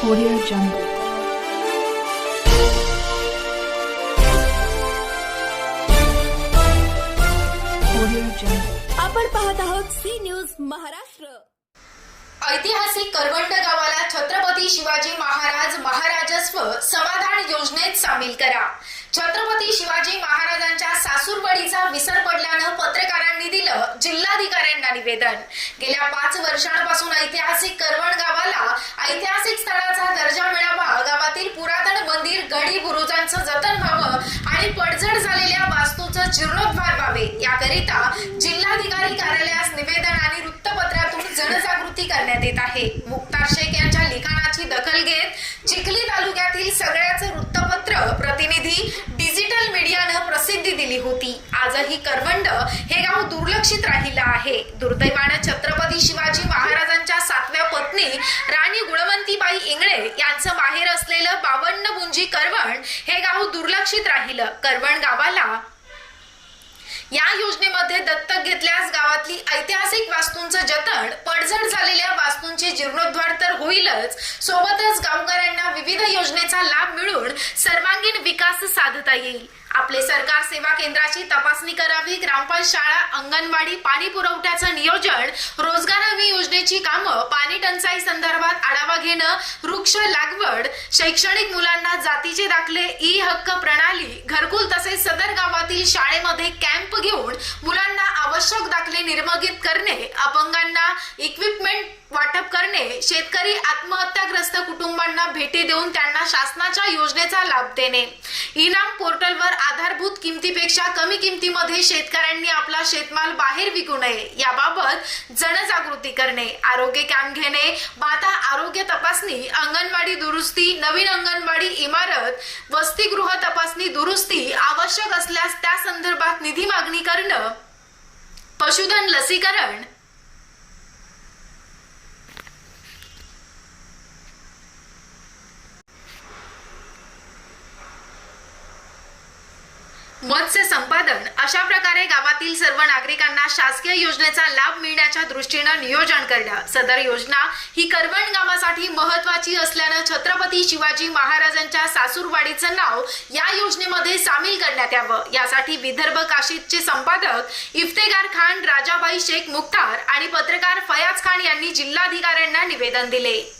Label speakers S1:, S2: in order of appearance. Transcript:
S1: Audio Jungle. Audio Jungle.
S2: आपण पाहत आहोत सी न्यूज महाराष्ट्र
S3: ऐतिहासिक करवंड गावाला छत्रपती शिवाजी महाराज महाराजस्व समाधान योजनेत सामील करा छत्रपती शिवाजी महाराजांच्या सासूरवाडीचा विसर पडल्यानं पत्रकारांनी दिलं जिल्हाधिकाऱ्यांना निवेदन. गेल्या पाच वर्षांपासून ऐतिहासिक करवण गावाला ऐतिहासिक स्थळाचा दर्जा मिळावा गावातील पुरातन मंदिर गडी बुरुजांचं जतन व्हावं आणि पडझड झालेल्या वास्तूचं जीर्णोद्धार व्हावे. याकरिता जिल्हाधिकारी कार्यालयास निवेदन आणि वृत्तपत्रातून जनजागृती करण्यात येत आहे. मुक्तार शेख यांच्या लिखाणाची दखल घेत चिखली तालुक्यातील सगळ्याच केली होती. आजही करवंड हे गाव दुर्लक्षित राहिलं आहे. दुर्दैवानं छत्रपती शिवाजी महाराजांच्या सातव्या पत्नी राणी गुणवंतीबाई इंगळे यांचं माहेर असलेलं बावन्न बुंजी करवण हे गाव दुर्लक्षित राहिलं. करवण गावाला या योजनेमध्ये दत्तक घेतल्यास गावातली ऐतिहासिक वास्तूंचं पडझड झालेल्या वास्तूंचे जीर्णोद्धार तर होईलच. सोबतच गावकऱ्यांना विविध योजनेचा लाभ मिळून सर्वांगीण विकास साधता येईल. आपले सरकार सेवा केंद्राची तपासणी करावी ग्रामपंच शाळा अंगणवाडी पाणी पुरवठ्याचं नियोजन रोजगार हमी योजनेची कामं पाणी टंचाई संदर्भात आढावा घेणं वृक्ष लागवड शैक्षणिक मुलांना जातीचे दाखले ई हक्क प्रणाली घरकुल तसेच सदर गावातील शाळेमध्ये कॅम्प घेऊन निर्मगित करणे अपंगांना इक्विपमेंट वाटप करणे शेतकरी आत्महत्याग्रस्त कुटुंबांना भेटी देऊन त्यांना शासनाच्या योजनेचा लाभ देणे. इनाम पोर्टलवर आधारभूत किमतीपेक्षा कमी किमतीमध्ये शेतकऱ्यांनी आपला शेतमाल बाहेर विकू नये याबाबत जनजागृती करणे आरोग्य कॅम्प घेणे. माता आरोग्य तपासणी अंगणवाडी दुरुस्ती नवीन अंगणवाडी इमारत वसतिगृह तपासणी दुरुस्ती आवश्यक असल्यास त्या संदर्भात निधी मागणी करणं. पशुधन लसीकरण मत्स्य संपादन. अशा प्रकारे गावातील सर्व नागरिकांना शासकीय योजनेचा लाभ मिळण्याच्या दृष्टीनं नियोजन करणं सदर योजना ही करवण गावासाठी महत्वाची असल्यानं छत्रपती शिवाजी महाराजांच्या सासूरवाडीचं नाव या योजनेमध्ये सामील करण्यात यावं. यासाठी विदर्भ काशीदचे संपादक इफ्तेगार खान राजाबाई शेख मुख्तार आणि पत्रकार फयाज खान यांनी जिल्हाधिकाऱ्यांना निवेदन दिले.